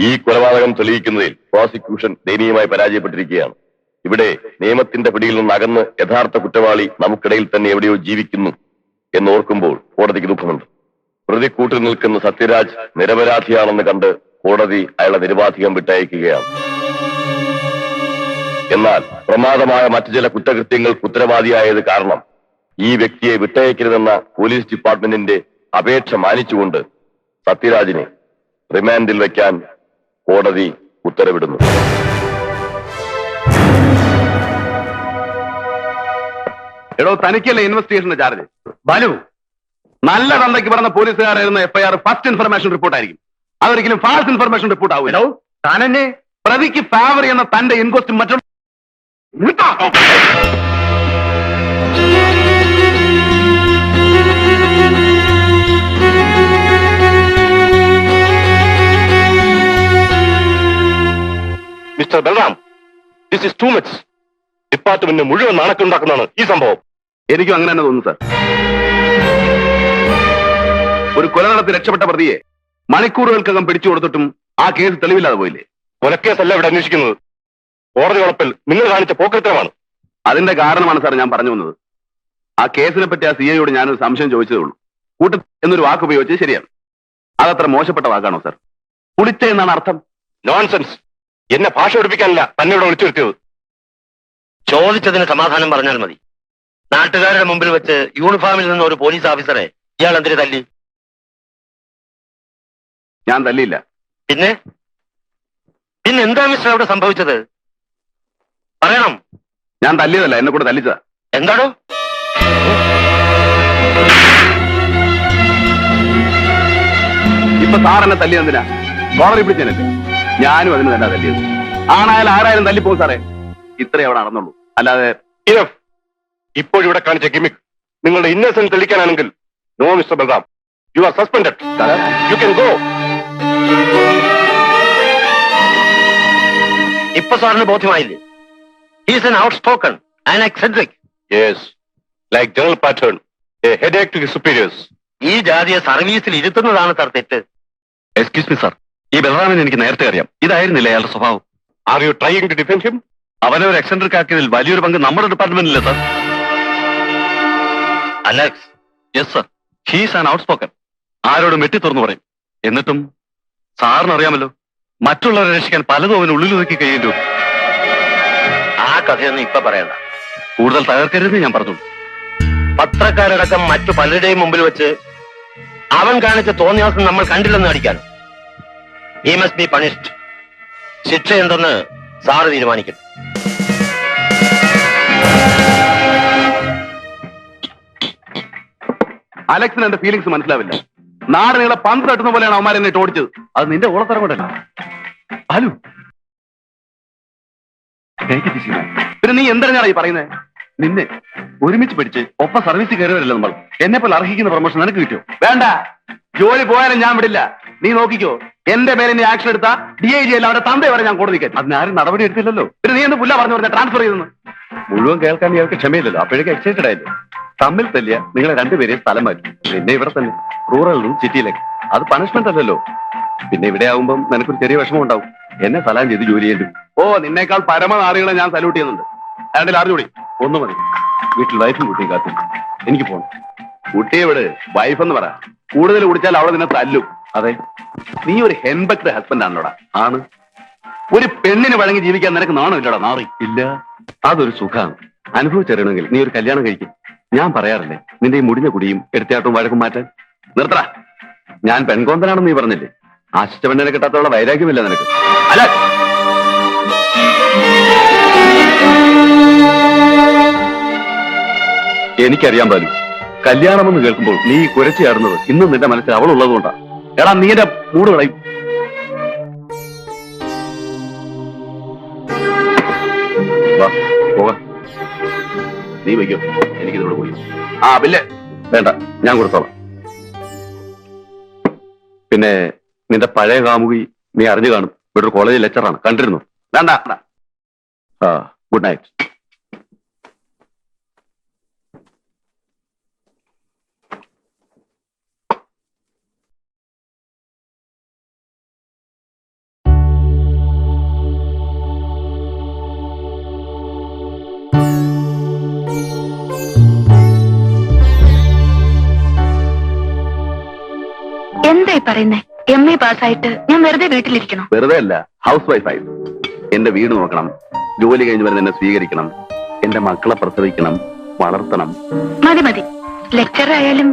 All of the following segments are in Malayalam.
ഈ കൊലപാതകം തെളിയിക്കുന്നതിൽ പ്രോസിക്യൂഷൻ ദയനീയമായി പരാജയപ്പെട്ടിരിക്കുകയാണ്. ഇവിടെ നിയമത്തിന്റെ പിടിയിൽ നിന്ന് അകന്ന് യഥാർത്ഥ കുറ്റവാളി നമുക്കിടയിൽ തന്നെ എവിടെയോ ജീവിക്കുന്നു എന്ന് ഓർക്കുമ്പോൾ കോടതിക്ക് ദുഃഖമുണ്ട്. പ്രതി കൂട്ടിൽ നിൽക്കുന്ന സത്യരാജ് നിരപരാധിയാണെന്ന് കണ്ട് കോടതി അയാളെ നിരുപാധികം വിട്ടയക്കുകയാണ്. എന്നാൽ പ്രമാദമായ മറ്റു ചില കുറ്റകൃത്യങ്ങൾക്ക് ഉത്തരവാദിയായത് കാരണം ഈ വ്യക്തിയെ വിട്ടയക്കരുതെന്ന പോലീസ് ഡിപ്പാർട്ട്മെന്റിന്റെ അപേക്ഷ മാനിച്ചുകൊണ്ട് സത്യരാജിനെ റിമാൻഡിൽ വയ്ക്കാൻ കോടതി ഉത്തരവിടുന്നു. എടോ തനിക്കല്ലേ ഇൻവെസ്റ്റിഗേഷന്റെ ചാർജ് ബാലു നല്ല തന്തയ്ക്ക് പറഞ്ഞ പോലീസുകാരായിരുന്ന എഫ്ഐആർ ഫസ്റ്റ് ഇൻഫർമേഷൻ റിപ്പോർട്ട് ആയിരിക്കും. അതൊരിക്കലും ഫാൾസ് ഇൻഫർമേഷൻ റിപ്പോർട്ട് ആവും എടോ താനെന്നെ? പ്രതിക്ക് ഫാവർ ചെയ്യുന്ന തന്റെ ഇൻക്വസ്റ്റ് മറ്റുള്ള mister Balram this is too much ഡിപ്പാർട്ട്മെന്റിന് മുഴുവൻ നാണക്കുണ്ടാക്കുന്നതാണ് ഈ സംഭവം. എനിക്കും അങ്ങനെ തന്നെ തോന്നുന്നു സാർ ഒരു കൊല നടത്തി രക്ഷപ്പെട്ട പ്രതിയെ മണിക്കൂറുകൾക്കകം പിടിച്ചു കൊടുത്തിട്ടും ആ കേസ് തെളിവില്ലാതെ പോയില്ലേ? കൊലക്കേസല്ല ഇവിടെ അന്വേഷിക്കുന്നത്. കോടതി ഉറപ്പിൽ നിങ്ങൾ കാണിച്ച പോക്കൃത്തരമാണ്. അതിന്റെ കാരണമാണ് സാർ ഞാൻ പറഞ്ഞു വന്നത്. ആ കേസിനെ പറ്റി ആ സി ഐയോട് ഞാനൊരു സംശയം ചോദിച്ചതേ ഉള്ളൂ. കൂട്ട എന്നൊരു വാക്ക് ഉപയോഗിച്ചത് ശരിയാണ്. അതത്ര മോശപ്പെട്ട വാക്കാണോ സാർ കുളിച്ച എന്നാണ് അർത്ഥം? നോൺസെൻസ് എന്നെ ഭാഷ പഠിപ്പിക്കാനല്ല തന്നെ ഇവിടെ വിളിച്ചു വരുത്തിയത് ചോദിച്ചതിന് സമാധാനം പറഞ്ഞാൽ മതി. നാട്ടുകാരുടെ മുമ്പിൽ വെച്ച് യൂണിഫോമിൽ നിന്ന് ഒരു പോലീസ് ഓഫീസറെ ഇയാൾ എന്തിനു തല്ലി? ഞാൻ തല്ലിയില്ല. പിന്നെ? പിന്നെ എന്താ മിസ്റ്റർ അവിടെ സംഭവിച്ചത്? പറയണം. ഞാൻ തല്ലിയതല്ല എന്നെ കൂടെ തല്ലിച്ചതാ. എന്താണോ ഇപ്പൊ സാർ എന്നെ തല്ലിയത് എന്തിനാ? കോളറി പിടിച്ചതല്ലേ? ഞാനും അതിന് തന്നെ തല്ലിയത്. ആണായാലും ആരായാലും തല്ലിപ്പോകും സാറേ. ഇത്രേ അവിടെ നടന്നുള്ളൂ. അല്ലാതെ ഇനഫ് ഇപ്പോഴിവിടെ കാണിച്ച ഗിമിക് നിങ്ങളുടെ innocent തെളിക്കാനാണെങ്കിൽ no mister Balram. You are suspended you can go ഇപ്പൊ സാറിന് ബോധ്യമായില്ലേ? He's an outspoken and eccentric yes like general pattern ahead to superiors ഈ ജാതിയെ സർവീസിൽ ഇരുത്തുന്നതാണ് സാർ തെറ്റ്. എക്സ്ക്യൂസ് മി സാർ ഈ ബലറാമിനെ എനിക്ക് നേരത്തെ അറിയാം. ഇതായിരുന്നില്ല അയാളുടെ സ്വഭാവം? Are you trying to defend him അവനെ ഒരു എക്സെൻട്രിക് ആക്കിയതിൽ വലിയൊരു പങ്ക് നമ്മുടെ ഡിപ്പാർട്ട്മെന്റിലെ sir Alex. Yes sir he's an out spoken ആരോടും വെട്ടി തുറന്നു പറയും. എന്നിട്ടും സാറിന് അറിയാമല്ലോ മറ്റുള്ളവരെ രക്ഷിക്കാൻ പലതും അവന് ഉള്ളിൽ നോക്കി കഴിയുന്നു ആ കഥയൊന്നും ഇപ്പൊ പറയണ്ട. കൂടുതൽ തകർക്കരുതെന്ന് ഞാൻ പറഞ്ഞു പത്രക്കാരടക്കം മറ്റു പലരുടെയും മുമ്പിൽ വെച്ച് അവൻ കാണിച്ച തോന്നിയാസം നമ്മൾ കണ്ടില്ലെന്ന് അടിക്കാൻ ഈ ശിക്ഷ എന്തെന്ന് സാറ് തീരുമാനിക്കും അലക്സിന് എന്റെ ഫീലിങ്സ് മനസ്സിലാവില്ല. നാട് നിങ്ങളെ പന്ത് തട്ടുന്ന പോലെയാണ് അവന്മാരെ എന്നെ ഓടിച്ചത് അത് നിന്റെ ഓളത്തരം കൊണ്ടല്ല. പിന്നെ നീ എന്തിനാണ് ഈ പറയുന്നത് നിന്നെ ഒരുമിച്ച് പിടിച്ച് ഒപ്പം സർവീസ് കയറിവരല്ലോ നമ്മൾ. എന്നെ പോലെ അർഹിക്കുന്ന പ്രൊമോഷൻ നിനക്ക് കിട്ടിയോ? വേണ്ട. ജോലി പോയാലും ഞാൻ വിടില്ല. നീ നോക്കിക്കോ. എന്റെ മേലെ നീ ആക്ഷൻ എടുത്താ ഡി ഐ ജി അല്ല അവിടെ തന്തേ വരെ ഞാൻ കോടതി കയറ്റും. അതിനാരും നടപടി എടുത്തില്ലല്ലോ. പിന്നെ നീ എന്ത് പുല്ല പറഞ്ഞു പറഞ്ഞ? ട്രാൻസ്ഫർ ചെയ്തെന്ന്. മുഴുവൻ കേൾക്കാൻ ഇയാൾക്ക് ക്ഷമയില്ലല്ലോ. അപ്പോഴേക്ക് എക്സൈറ്റഡ് ആയില്ലേ. തമ്മിൽ തല്ലിയ നിങ്ങളെ രണ്ടുപേരെയും സ്ഥലം മാറ്റി. പിന്നെ ഇവിടെ തന്നെ റൂറൽ നിന്നും സിറ്റിയിലേക്ക് അത് പണിഷ്മെന്റ് അല്ലല്ലോ. പിന്നെ ഇവിടെ ആവുമ്പം നിനക്കൊരു ചെറിയ വിഷമം ഉണ്ടാവും. എന്നെ സലാം ചെയ്ത് ജോലി ചെയ്തു. ഓ നിന്നേക്കാൾ പരമനാറികളെ ഞാൻ സല്യൂട്ട് ചെയ്യുന്നുണ്ട്. രണ്ടിൽ അറിഞ്ഞൂടി ഒന്ന് മതി. വീട്ടിൽ വൈഫും കുട്ടിയും കാത്തു. എനിക്ക് പോകണം കുട്ടിയെ വിട്. വൈഫ് എന്ന് പറ. കൂടുതൽ കുടിച്ചാൽ അവളെ നിന്നെ തല്ലും. അതെ. നീ ഒരു ഹെൻബക്ട് ഹസ്ബൻഡ് ആണല്ലോടാ. ആണ്. ഒരു പെണ്ണിന് വഴങ്ങി ജീവിക്കാൻ നിനക്ക് നാണമില്ലടാ നാറി. ഇല്ല. അതൊരു സുഖമാണ് അനുഭവിച്ചറിയണമെങ്കിൽ നീ ഒരു കല്യാണം കഴിക്കും. ഞാൻ പറയാറില്ലേ നിന്റെ ഈ മുടിഞ്ഞ കുടിയും എടുത്തയാട്ടും വഴക്കും മാറ്റാൻ. നിർത്തട. ഞാൻ പെൺകോന്തനാണെന്ന് നീ പറഞ്ഞില്ലേ? ആശിച്ച പെണ്ണിനെ കിട്ടാത്തോളം വൈരാഗ്യമില്ല നിനക്ക്. അല്ല. എനിക്കറിയാൻ പാലും കല്യാണമെന്ന് കേൾക്കുമ്പോൾ നീ കുരച്ചു ചാടുന്നത് ഇന്നും നിന്റെ മനസ്സിൽ അവളുള്ളത് കൊണ്ടാ എടാ നീ എന്റെ മൂട് കളയും. നീ വയ്ക്കോ എനിക്കിതോട് കൂടി ആ ബില്ല് വേണ്ട ഞാൻ കൊടുത്തോളാം. പിന്നെ നിന്റെ പഴയ കാമുകി നീ അറിഞ്ഞു കാണും. ഇവിടെ കോളേജ് ലെക്ചറാണ് കണ്ടിരുന്നു? വേണ്ട. ആ ഗുഡ് നൈറ്റ് പറയുന്നേ? എം എ പാസ്സായിട്ട് ഞാൻ വെറുതെ വീട്ടിലിരിക്കണം? വെറുതെ അല്ല ഹൗസ് വൈഫായി എന്റെ വീട് നോക്കണം ജോലി കഴിഞ്ഞ് വരുന്ന എന്നെ സ്വീകരിക്കണം എന്റെ മക്കളെ പ്രസവിക്കണം വളർത്തണം. മതി മതി. ലെക്ചർ ആയാലും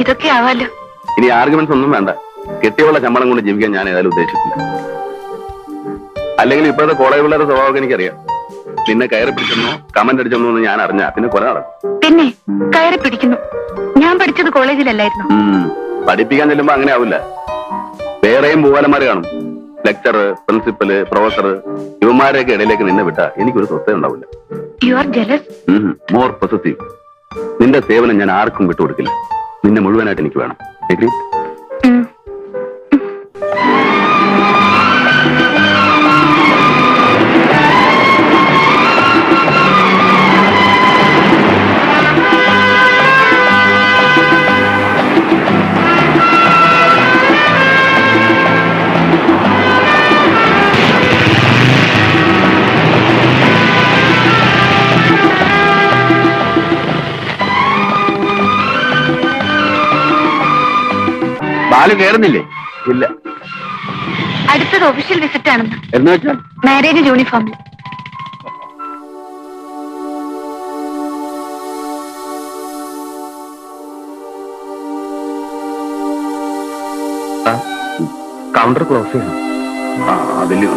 ഇതൊക്കെ ആവാലോ. ഇനി ആർഗ്യുമെന്റ്സ് ഒന്നും വേണ്ട. കെട്ടിയുള്ള ശമ്പളം കൊണ്ട് ജീവിക്കാൻ ഞാൻ ഏതായാലും ഉദ്ദേശിച്ചില്ല അല്ലെങ്കിൽ ഇപ്പോഴത്തെ കോളേജ് പിള്ളേരുടെ സ്വഭാവമൊക്കെ എനിക്കറിയാം. നിന്നെ കയറി പിടിച്ചെന്നോ കമന്റ് അടിച്ചെന്നോ എന്ന് ഞാൻ അറിഞ്ഞ പിന്നെ കൊല നടക്കും. പിന്നെ കയറി പിടിക്കുന്നു. ഞാൻ പഠിച്ചത് കോളേജിലല്ലായിരുന്നു. പഠിപ്പിക്കാൻ ചെല്ലുമ്പോ അങ്ങനെ ആവില്ല. വേറെയും പൂവാലന്മാര് കാണും. ലെക്ചർ പ്രിൻസിപ്പൽ പ്രൊഫസർ ഇവന്മാരെയൊക്കെ ഇടയിലേക്ക് നിന്നെ വിട്ട എനിക്കൊരു സ്വസ്ഥ ഉണ്ടാവില്ല. You are jealous more possessive നിന്റെ സേവനം ഞാൻ ആർക്കും വിട്ടുകൊടുക്കില്ല. നിന്നെ മുഴുവനായിട്ട് എനിക്ക് വേണം. Agree? ബാലു കേറുന്നില്ലേ? ഇല്ല. അടുത്തത് ഒഫീഷ്യൽ വിസിറ്റ് ആണെന്ന്. എന്ന് വെച്ചാൽ മാരേജ് യൂണിഫോമിൽ കൗണ്ടർ ക്ലോസ് ചെയ്യണം. ആ അതില്ലേ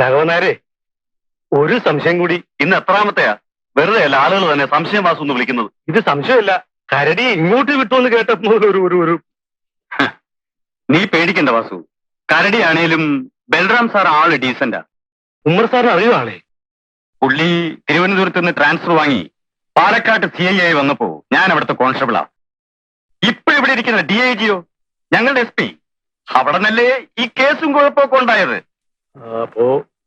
രാഘവനാരെ ഒരു സംശയം കൂടി ഇന്ന് എത്രാമത്തെയാ? വെറുതെ അല്ല ആളുകൾ തന്നെ സംശയം വാസം എന്ന് വിളിക്കുന്നത്. ഇത് സംശയമല്ല കരടി ഇങ്ങോട്ട് വിട്ടു കേട്ടപ്പോൾ ഒരു ഒരു ഒരു. നീ പേടിക്കണ്ട വാസു. കരടിയാണേലും ബൽറാം സാർ ആൾ ഡീസന്റാ ഉമ്മർ സാർ അറിയോ ആളെ? പുള്ളി തിരുവനന്തപുരത്ത് നിന്ന് ട്രാൻസ്ഫർ വാങ്ങി പാലക്കാട്ട് സി ഐ ആയി വന്നപ്പോ ഞാൻ അവിടുത്തെ കോൺസ്റ്റബിളാ ഇപ്പൊ ഇവിടെ ഇരിക്കുന്ന ഡി ഐ ജിയോ ഞങ്ങളുടെ എസ് പി അവിടെ നിന്നല്ലേ ഈ കേസും കുഴപ്പമൊക്കെ ഉണ്ടായത്? അപ്പോ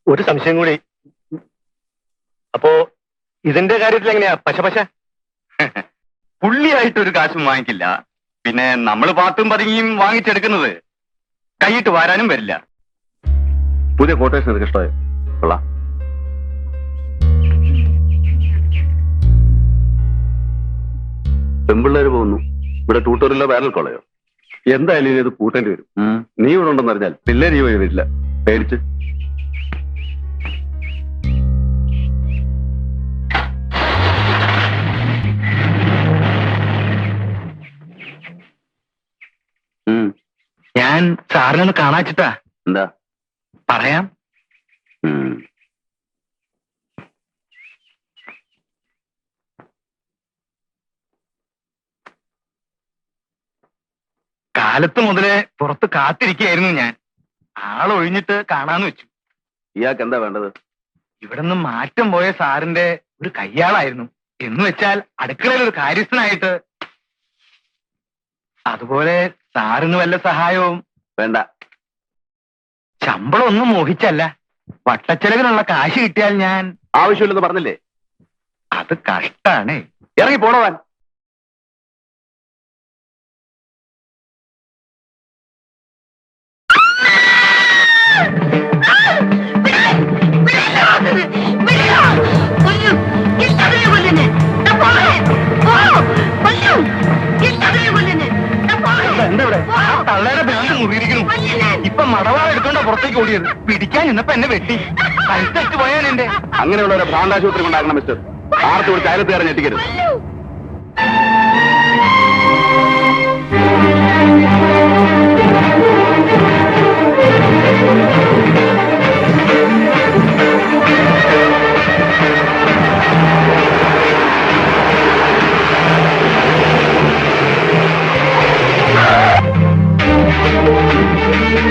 ഒരു സംശയം കൂടി. അപ്പോ ഇതിന്റെ കാര്യത്തിൽ എങ്ങനെയാ? പശ പശ? പുള്ളിയായിട്ട് ഒരു കാശും വാങ്ങിക്കില്ല. പിന്നെ നമ്മൾ പാത്തും പതുങ്ങിയും വാങ്ങിച്ചെടുക്കുന്നത് കൈയിട്ട് വാരാനും വരില്ല. പുതിയ കോട്ടേഷൻ എനിക്ക് ഇഷ്ടമായി. കൊള്ളാം. പെമ്പിള്ളേര് പോകുന്നു. ഇവിടെ ട്യൂട്ടോറിയലോ വേനൽ കൊളയോ എന്തായാലും ഇനി ഇത് പൂട്ടേണ്ടി വരും. നീ ഇവിടെ ഉണ്ടെന്ന് അറിഞ്ഞാൽ പിള്ളേര് ഈ വഴി വരില്ല. പേടിച്ച്. ഞാൻ സാറിനൊന്ന് കാണാച്ചിട്ടാ. എന്താ? പറയാം. കാലത്ത് മുതലേ പുറത്ത് കാത്തിരിക്കുകയായിരുന്നു ഞാൻ. ആളൊഴിഞ്ഞിട്ട് കാണാന്ന് വെച്ചു. ഇയാൾക്ക് എന്താ വേണ്ടത്? ഇവിടുന്ന് മാറ്റം പോയ സാറിന്റെ ഒരു കയ്യാളായിരുന്നു. എന്ന് വെച്ചാൽ അടുക്കളയിൽ ഒരു കാര്യസ്ഥനായിട്ട് അതുപോലെ സാറിന് വല്ല സഹായവും? വേണ്ട. ശമ്പളം ഒന്നും മോഹിച്ചല്ല. വട്ടച്ചെലവിനുള്ള കാശ് കിട്ടിയാൽ ഞാൻ ആവശ്യമില്ലെന്ന് പറഞ്ഞില്ലേ? അത് കഷ്ടാണ്. ഇറങ്ങി പോണവാൻ Thank ഇവിടെ ആ തള്ളയുടെ ബാങ്ക് മുറിയിരിക്കുന്നു. ഇപ്പൊ മടവാള എടുത്തോണ്ടാ പുറത്തേക്ക് ഓടിയത്. പിടിക്കാൻ നിന്നപ്പോ എന്നെ വെട്ടി. കഴുത്തറ്റ് പോയാൻ എന്റെ അങ്ങനെയുള്ള ഒരു ഭ്രാന്താശുപത്രി ഉണ്ടാക്കണം മിസ്റ്റർ ആർത്ത് വിളിച്ച് അയലത്തുകാരൻ ഞെട്ടിക്കരുത്.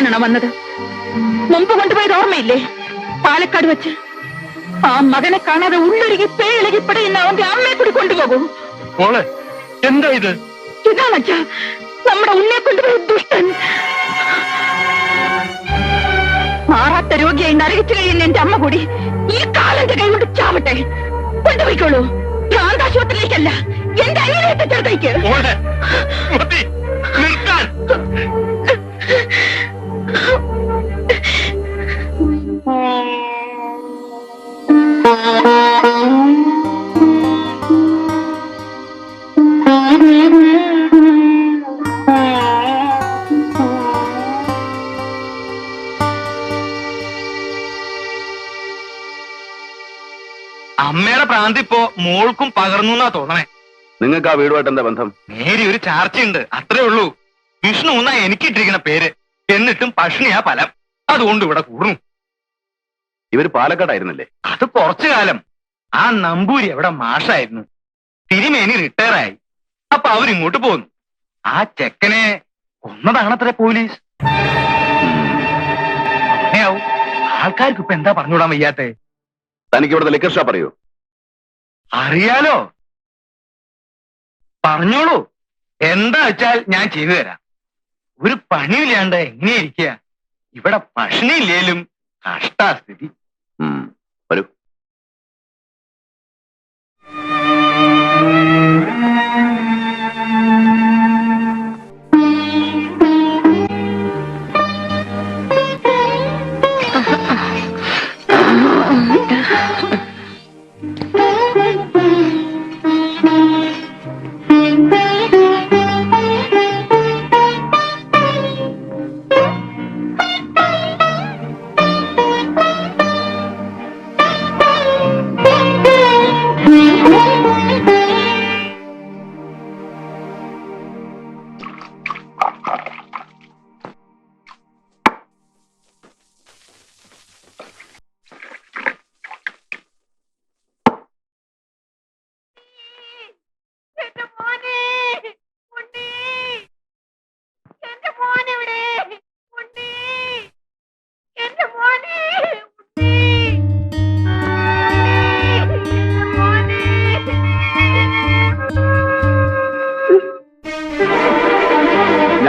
ഇനി വന്നത്. മുമ്പ് കൊണ്ടുപോയത് ഓർമ്മയില്ലേ? പാലക്കാട് വെച്ച്. ആ മകനെ കാണാതെ ഉള്ളൊരുകി പടയുന്ന അവന്റെ അമ്മയെ കൂടി കൊണ്ടുപോകും. മോളെ എന്താ ഇത്? ഇതാണച്ച നമ്മുടെ ഉണ്ണിയെ കൊണ്ടുപോയ ദുഷ്ടൻ. മാറാത്ത രോഗിയായി നരകിച്ചു കഴിയുന്ന എന്റെ അമ്മ കൂടി? ഈ കാലന്റെ കൈ കൊണ്ട് ചാവട്ടെ. കൊണ്ടുപോയിക്കോളൂ. ഭ്രാന്താശുപത്രിയിലേക്കല്ല. എന്റെ അനിയനെ ചേർത്തേക്ക്. നിർത്താൻ. അമ്മയുടെ പ്രാന്തി ഇപ്പോ മോൾക്കും പകർന്നു എന്നാ തോന്നണേ. നിങ്ങൾക്ക് ആ വീടുമായിട്ട് എന്താ ബന്ധം? നേരി ഒരു ചാർച്ചയുണ്ട് അത്രേ ഉള്ളൂ. വിഷ്ണു എന്നാ എനിക്ക് ഇട്ടിരിക്കുന്ന പേര്. എന്നിട്ടും പഷ്ണിയാ ഫലം അതുകൊണ്ട് ഇവിടെ കൂടുന്നു ഇവർ പാലക്കാടായിരുന്നല്ലേ? അത് കുറച്ചു കാലം. ആ നമ്പൂരി അവിടെ മാഷായിരുന്നു. തിരുമേനി റിട്ടയർ ആയി അപ്പൊ അവരിങ്ങോട്ട് പോന്നു. ആ ചെക്കനെ കൊന്നതാണത്രേ പോലീസ്. അങ്ങനെയാവും. ആൾക്കാർക്ക് ഇപ്പൊ എന്താ പറഞ്ഞുവിടാൻ വയ്യാത്തെ? തനിക്ക് ഇവിടെ ലിക്കർ ഷോപ്പ് അറിയോ? അറിയാലോ. പറഞ്ഞോളൂ. എന്താ വെച്ചാൽ ഞാൻ ചെയ്തു തരാം. ഒരു പണിയില്ലാണ്ട് എങ്ങനെയിരിക്കുക ഇവിടെ ഭക്ഷണിയില്ലേലും കഷ്ടാസ്ഥിതി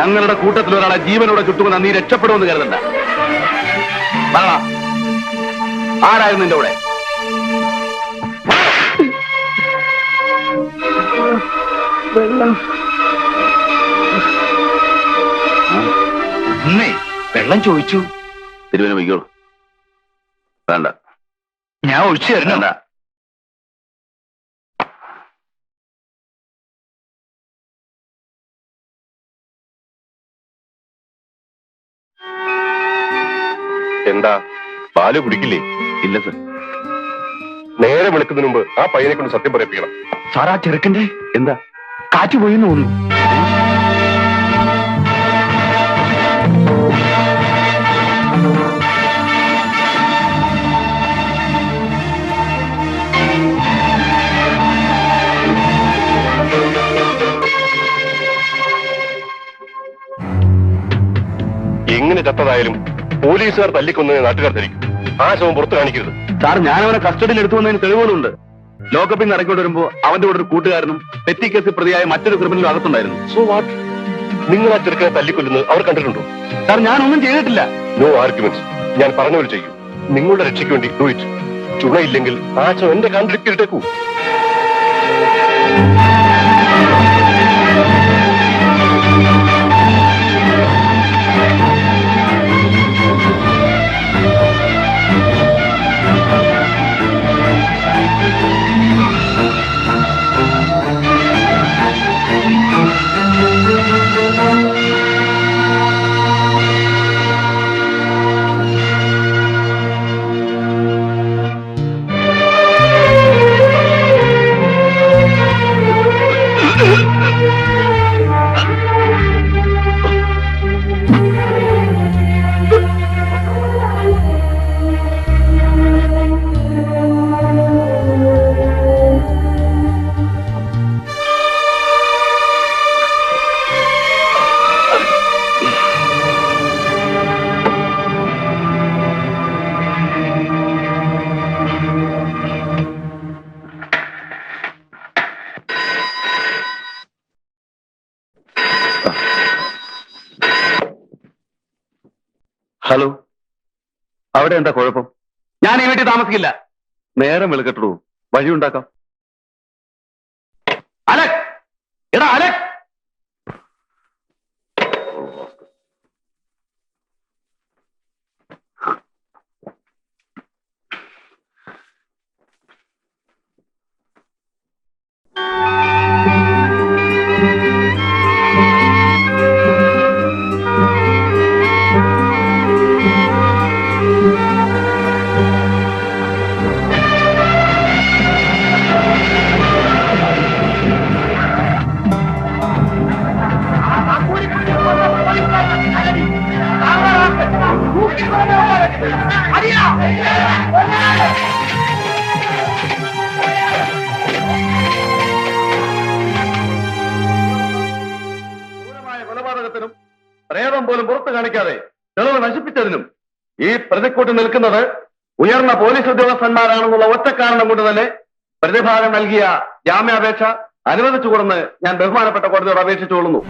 ഞങ്ങളുടെ കൂട്ടത്തിൽ ഒരാളെ ജീവനോടെ ചുട്ടുമെന്ന് നീ രക്ഷപ്പെടുമെന്ന് കരുതണ്ട. പറ ആരായിരുന്നു നിന്റെ കൂടെ? വെള്ളം. ചോദിച്ചു. തിരുവനന്തപുരം വയ്ക്കോളൂ. വേണ്ട. ഞാൻ ഒഴിച്ചു തരണം എന്താ? പാൽ കുടിക്കില്ലേ? ഇല്ല സർ. നേരെ വിളിക്കുന്നതിന് മുമ്പ് ആ പയ്യനെ കൊണ്ട് സത്യം പറയിപ്പിക്കണം. സാറാ ചെറുക്കന്റെ എന്താ? കാറ്റ് പോയി തോന്നുന്നു. എങ്ങനെ ചത്തതായാലും പോലീസുകാർ തല്ലിക്കൊന്ന് നാട്ടുകാർ ധരിക്കും. ആ ശവം പുറത്തു കാണിക്കരുത്. സാർ ഞാൻ അവനെ കസ്റ്റഡിയിൽ എടുത്തു വന്നതിന് തെളിവുകളുണ്ട്. ലോക്കപ്പിൽ നിന്ന് ഇറക്കിക്കൊണ്ട് വരുമ്പോ അവന്റെ കൂടെ ഒരു കൂട്ടുകാരനും പെറ്റി കേസിൽ പ്രതിയായ മറ്റൊരു ക്രിമിനലും അകത്തുണ്ടായിരുന്നു. സോ വാട്ട് നിങ്ങൾ ആ ചെറുക്കനെ തല്ലിക്കൊല്ലുന്നത് അവർ കണ്ടിട്ടുണ്ടോ? സാർ ഞാനൊന്നും ചെയ്തിട്ടില്ല. നോ ആർഗ്യുമെന്റ് ഞാൻ പറഞ്ഞവർ ചെയ്യും. നിങ്ങളുടെ രക്ഷയ്ക്ക് വേണ്ടി ഡു ഇറ്റ് ചുണയില്ലെങ്കിൽ ആ ശവം എന്റെ കണ്ടിരിക്കൂ അവിടെ എന്താ കുഴപ്പം? ഞാൻ ഈ വീട്ടിൽ താമസിക്കില്ല. നേരം വെളുക്കട്ടോ വഴി ഉണ്ടാക്കാം അലക്! എടാ അലക്! കൊലപാതകത്തിനും പ്രേതം പോലും പുറത്തു കാണിക്കാതെ തെളിവ് നശിപ്പിച്ചതിനും ഈ പ്രതിക്കൂട്ട് നിൽക്കുന്നത് ഉയർന്ന പോലീസ് ഉദ്യോഗസ്ഥന്മാരാണെന്നുള്ള ഒറ്റ കാരണം കൊണ്ട് തന്നെ പ്രതിഭാഗം നൽകിയ ജാമ്യാപേക്ഷ അനുവദിച്ചുകൊടുന്ന് ഞാൻ ബഹുമാനപ്പെട്ട കോടതിയോട് അപേക്ഷിച്ചുകൊള്ളുന്നു.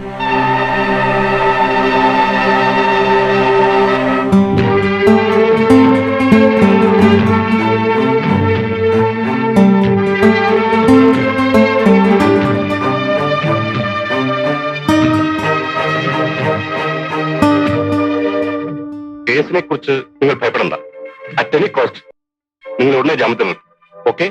കേസിനെ കുറിച്ച് നിങ്ങൾ ഭയപ്പെടണ്ട. അറ്റ് എനി കോസ്റ്റ് നിങ്ങൾ ഉടനെ ജാമ്യത്തിൽ ഓക്കെ